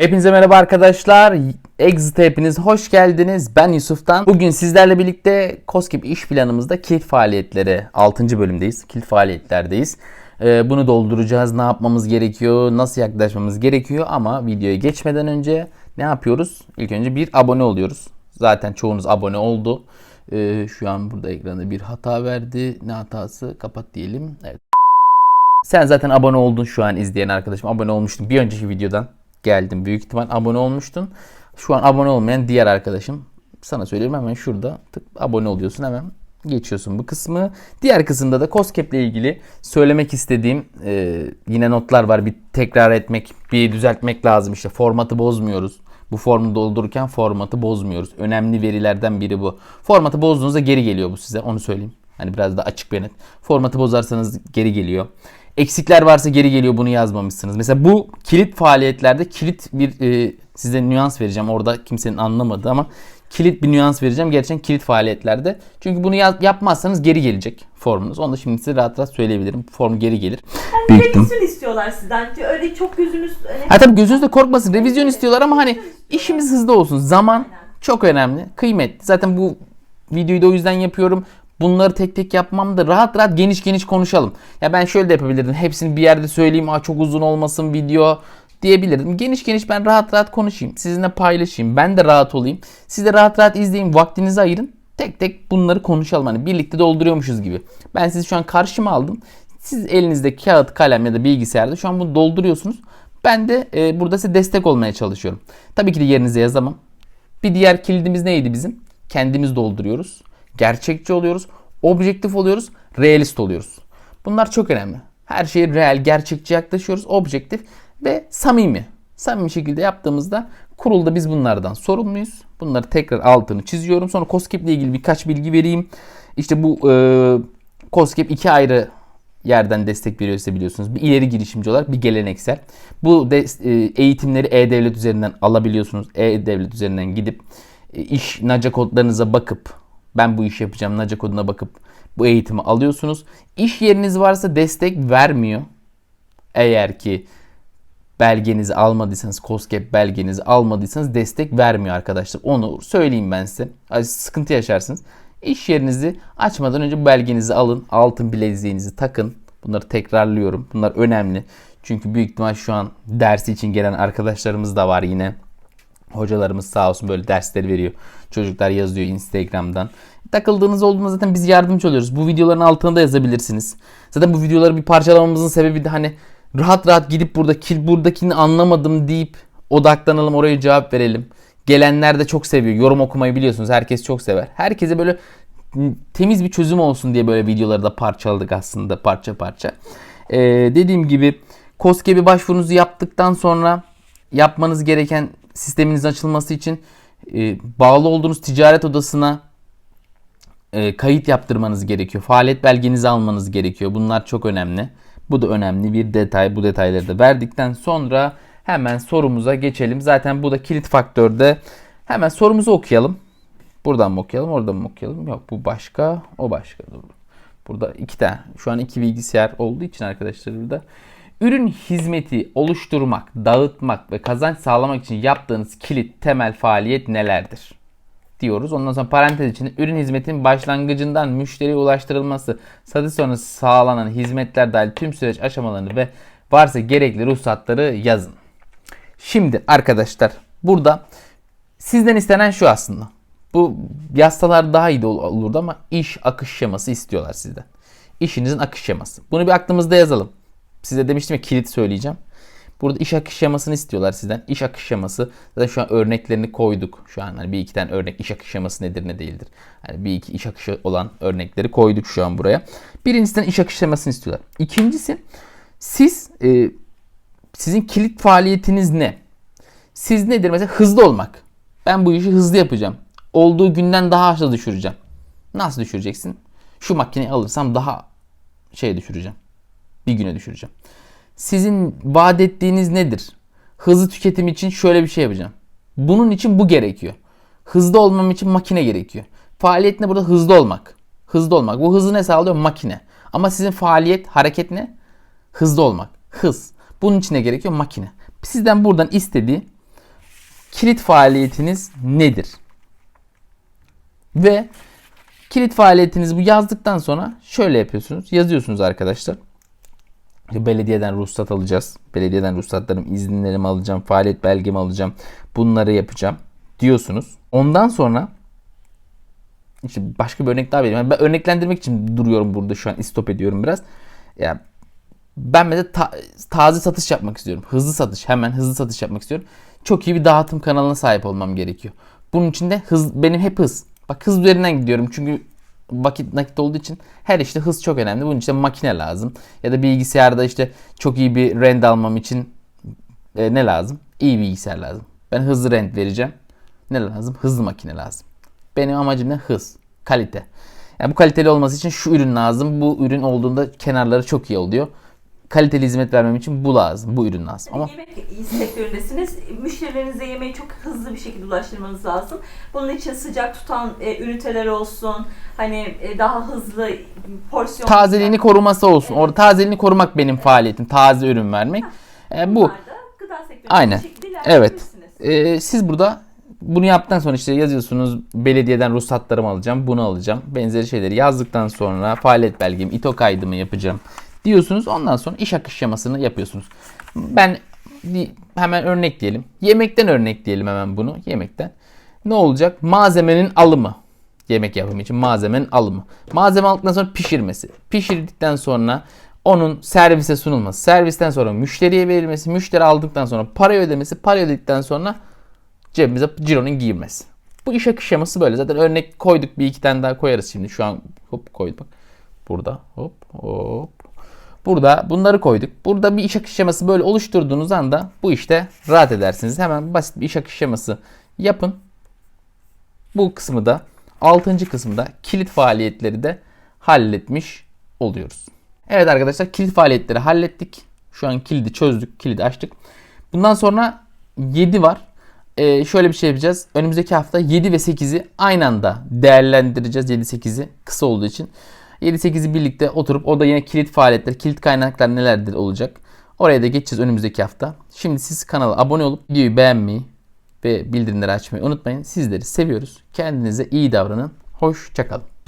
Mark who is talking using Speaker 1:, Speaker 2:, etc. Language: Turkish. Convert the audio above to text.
Speaker 1: Hepinize merhaba arkadaşlar. Exit'e hepiniz hoş geldiniz. Ben Yusuf'tan. Bugün sizlerle birlikte COSGAP iş planımızda kilit faaliyetleri 6. bölümdeyiz. Kilit faaliyetlerdeyiz. Ee, bunu dolduracağız. Ne yapmamız gerekiyor? Nasıl yaklaşmamız gerekiyor? Ama videoya geçmeden önce ne yapıyoruz? İlk önce bir abone oluyoruz. Zaten çoğunuz abone oldu. Ee, şu an burada ekranda bir hata verdi. Ne hatası? Kapat diyelim. Evet. Sen zaten abone oldun şu an izleyen arkadaşım. Abone olmuştun bir önceki videodan. Geldim. Büyük ihtimal abone olmuştun. Şu an abone olmayan diğer arkadaşım. Sana söyleyeyim hemen şurada tık abone oluyorsun hemen geçiyorsun bu kısmı. Diğer kısımda da COSGAP ile ilgili söylemek istediğim e, yine notlar var. Bir tekrar etmek, bir düzeltmek lazım. İşte formatı bozmuyoruz. Bu formu doldururken formatı bozmuyoruz. Önemli verilerden biri bu. Formatı bozduğunuzda geri geliyor bu size. Onu söyleyeyim. Hani biraz da açık ve net. Formatı bozarsanız geri geliyor. Eksikler varsa geri geliyor bunu yazmamışsınız. Mesela bu kilit faaliyetlerde kilit bir e, size nüans vereceğim. Orada kimsenin anlamadığı ama kilit bir nüans vereceğim. Gerçekten kilit faaliyetlerde. Çünkü bunu yaz- yapmazsanız geri gelecek formunuz. Onu da şimdi size rahat rahat söyleyebilirim. Form geri gelir. İhtim-
Speaker 2: Revizyon istiyorlar sizden. Öyle çok gözünüz... Hani...
Speaker 1: Ha tabii gözünüzde korkmasın. Revizyon istiyorlar ama hani işimiz hızlı olsun. Zaman çok önemli. Kıymetli. Zaten bu videoyu da o yüzden yapıyorum. Bunları tek tek yapmam da rahat rahat geniş geniş konuşalım. Ya ben şöyle de yapabilirdim. Hepsini bir yerde söyleyeyim. Aa çok uzun olmasın video diyebilirdim. Geniş geniş ben rahat rahat konuşayım. Sizinle paylaşayım. Ben de rahat olayım. Siz de rahat rahat izleyin. Vaktinizi ayırın. Tek tek bunları konuşalım. Hani birlikte dolduruyormuşuz gibi. Ben sizi şu an karşıma aldım. Siz elinizde kağıt, kalem ya da bilgisayarda şu an bunu dolduruyorsunuz. Ben de e, burada size destek olmaya çalışıyorum. Tabii ki de yerinize yazamam. Bir diğer kilidimiz neydi bizim? Kendimiz dolduruyoruz. Gerçekçi oluyoruz. Objektif oluyoruz. Realist oluyoruz. Bunlar çok önemli. Her şeye real, gerçekçi yaklaşıyoruz. Objektif ve samimi. Samimi şekilde yaptığımızda kurulda biz bunlardan sorumluyuz. Bunları tekrar altını çiziyorum. Sonra COSGAP ile ilgili birkaç bilgi vereyim. İşte bu e, COSGAP iki ayrı yerden destek veriyor size biliyorsunuz. Bir ileri girişimci olarak bir geleneksel. Bu de, e, eğitimleri e-devlet üzerinden alabiliyorsunuz. E-devlet üzerinden gidip e, iş naca kodlarınıza bakıp ben bu işi yapacağım naca koduna bakıp bu eğitimi alıyorsunuz. İş yeriniz varsa destek vermiyor. Eğer ki belgenizi almadıysanız, COSGAP belgenizi almadıysanız destek vermiyor arkadaşlar. Onu söyleyeyim ben size. Sıkıntı yaşarsınız. İş yerinizi açmadan önce belgenizi alın. Altın bileziğinizi takın. Bunları tekrarlıyorum. Bunlar önemli. Çünkü büyük ihtimal şu an dersi için gelen arkadaşlarımız da var yine. Hocalarımız sağ olsun böyle dersleri veriyor. Çocuklar yazıyor Instagram'dan. Takıldığınız olduğunda zaten biz yardımcı oluyoruz. Bu videoların altına da yazabilirsiniz. Zaten bu videoları bir parçalamamızın sebebi de hani rahat rahat gidip burada kil buradakini anlamadım deyip odaklanalım oraya cevap verelim. Gelenler de çok seviyor. Yorum okumayı biliyorsunuz. Herkes çok sever. Herkese böyle temiz bir çözüm olsun diye böyle videoları da parçaladık aslında parça parça. Ee, dediğim gibi COSGAP'e başvurunuzu yaptıktan sonra yapmanız gereken sisteminizin açılması için e, bağlı olduğunuz ticaret odasına e, kayıt yaptırmanız gerekiyor. Faaliyet belgenizi almanız gerekiyor. Bunlar çok önemli. Bu da önemli bir detay. Bu detayları da verdikten sonra hemen sorumuza geçelim. Zaten bu da kilit faktörde. Hemen sorumuzu okuyalım. Buradan mı okuyalım, oradan mı okuyalım? Yok bu başka, o başka. Burada iki tane. Şu an iki bilgisayar olduğu için arkadaşlar burada. Ürün hizmeti oluşturmak, dağıtmak ve kazanç sağlamak için yaptığınız kilit temel faaliyet nelerdir? diyoruz. Ondan sonra parantez içinde ürün hizmetin başlangıcından müşteriye ulaştırılması, satış sonrası sağlanan hizmetler dahil tüm süreç aşamalarını ve varsa gerekli ruhsatları yazın. Şimdi arkadaşlar burada sizden istenen şu aslında. Bu yasalar daha iyi de ol- olurdu ama iş akış şeması istiyorlar sizden. İşinizin akış şeması. Bunu bir aklımızda yazalım. Size demiştim ya kilit söyleyeceğim. Burada iş akış şemasını istiyorlar sizden. İş akış şeması. Zaten şu an örneklerini koyduk. Şu an hani bir iki tane örnek iş akış şeması nedir ne değildir. Hani bir iki iş akışı olan örnekleri koyduk şu an buraya. Birincisinden iş akış şemasını istiyorlar. İkincisi siz e, sizin kilit faaliyetiniz ne? Siz nedir? Mesela hızlı olmak. Ben bu işi hızlı yapacağım. Olduğu günden daha aşağı düşüreceğim. Nasıl düşüreceksin? Şu makineyi alırsam daha şey düşüreceğim. Bir güne düşüreceğim. Sizin vaat ettiğiniz nedir? Hızlı tüketim için şöyle bir şey yapacağım. Bunun için bu gerekiyor. Hızlı olmam için makine gerekiyor. Faaliyet ne burada? Hızlı olmak. Hızlı olmak. Bu hızı ne sağlıyor? Makine. Ama sizin faaliyet, hareket ne? Hızlı olmak. Hız. Bunun için ne gerekiyor? Makine. Sizden buradan istediği kilit faaliyetiniz nedir? Ve kilit faaliyetinizi bu yazdıktan sonra şöyle yapıyorsunuz. Yazıyorsunuz arkadaşlar. Belediyeden ruhsat alacağız. Belediyeden ruhsatlarım, izinlerimi alacağım, faaliyet belgemi alacağım. Bunları yapacağım diyorsunuz. Ondan sonra işte başka bir örnek daha vereyim. Yani ben örneklendirmek için duruyorum burada şu an. istop ediyorum biraz. Ya ben mesela ta- taze satış yapmak istiyorum. Hızlı satış. Hemen hızlı satış yapmak istiyorum. Çok iyi bir dağıtım kanalına sahip olmam gerekiyor. Bunun için de hız benim hep hız. Bak hız üzerinden gidiyorum çünkü vakit nakit olduğu için her işte hız çok önemli. Bunun için de makine lazım. Ya da bilgisayarda işte çok iyi bir rend almam için e, ne lazım? İyi bilgisayar lazım. Ben hızlı rend vereceğim. Ne lazım? Hızlı makine lazım. Benim amacım ne? Hız, kalite. Yani bu kaliteli olması için şu ürün lazım. Bu ürün olduğunda kenarları çok iyi oluyor. Kaliteli hizmet vermem için bu lazım. Bu ürün lazım. Ama
Speaker 2: Yemek sektöründesiniz. Müşterilerinize yemeği çok hızlı bir şekilde ulaştırmanız lazım. Bunun için sıcak tutan e, üniteler olsun. Hani e, daha hızlı porsiyon.
Speaker 1: tazeliğini koruması olsun. Orada tazeliğini korumak benim faaliyetim. Taze ürün vermek. E, bu
Speaker 2: gıda
Speaker 1: Aynen. Evet. Ee, siz burada bunu yaptıktan sonra işte yazıyorsunuz belediyeden ruhsatlarımı alacağım, bunu alacağım. Benzeri şeyleri yazdıktan sonra faaliyet belgemi, İTO kaydımı yapacağım diyorsunuz. Ondan sonra iş akış şemasını yapıyorsunuz. Ben hemen örnek diyelim. Yemekten örnek diyelim hemen bunu. Yemekten. Ne olacak? Malzemenin alımı. Yemek yapımı için malzemenin alımı. Malzeme aldıktan sonra pişirmesi. Pişirdikten sonra onun servise sunulması. Servisten sonra müşteriye verilmesi. Müşteri aldıktan sonra para ödemesi. Para ödedikten sonra cebimize cironun girmesi. Bu iş akış şeması böyle. Zaten örnek koyduk bir iki tane daha koyarız şimdi. Şu an hop koyduk. Burada hop hop. Burada bunları koyduk. Burada bir iş akış şeması böyle oluşturduğunuz anda bu işte rahat edersiniz. Hemen basit bir iş akış şeması yapın. Bu kısmı da 6. kısımda kilit faaliyetleri de halletmiş oluyoruz. Evet arkadaşlar kilit faaliyetleri hallettik. Şu an kilidi çözdük, kilidi açtık. Bundan sonra 7 var. Ee, şöyle bir şey yapacağız. Önümüzdeki hafta 7 ve 8'i aynı anda değerlendireceğiz. 7-8'i kısa olduğu için. 7-8'i birlikte oturup o da yine kilit faaliyetler, kilit kaynaklar nelerdir olacak. Oraya da geçeceğiz önümüzdeki hafta. Şimdi siz kanala abone olup videoyu beğenmeyi ve bildirimleri açmayı unutmayın. Sizleri seviyoruz. Kendinize iyi davranın. Hoşçakalın.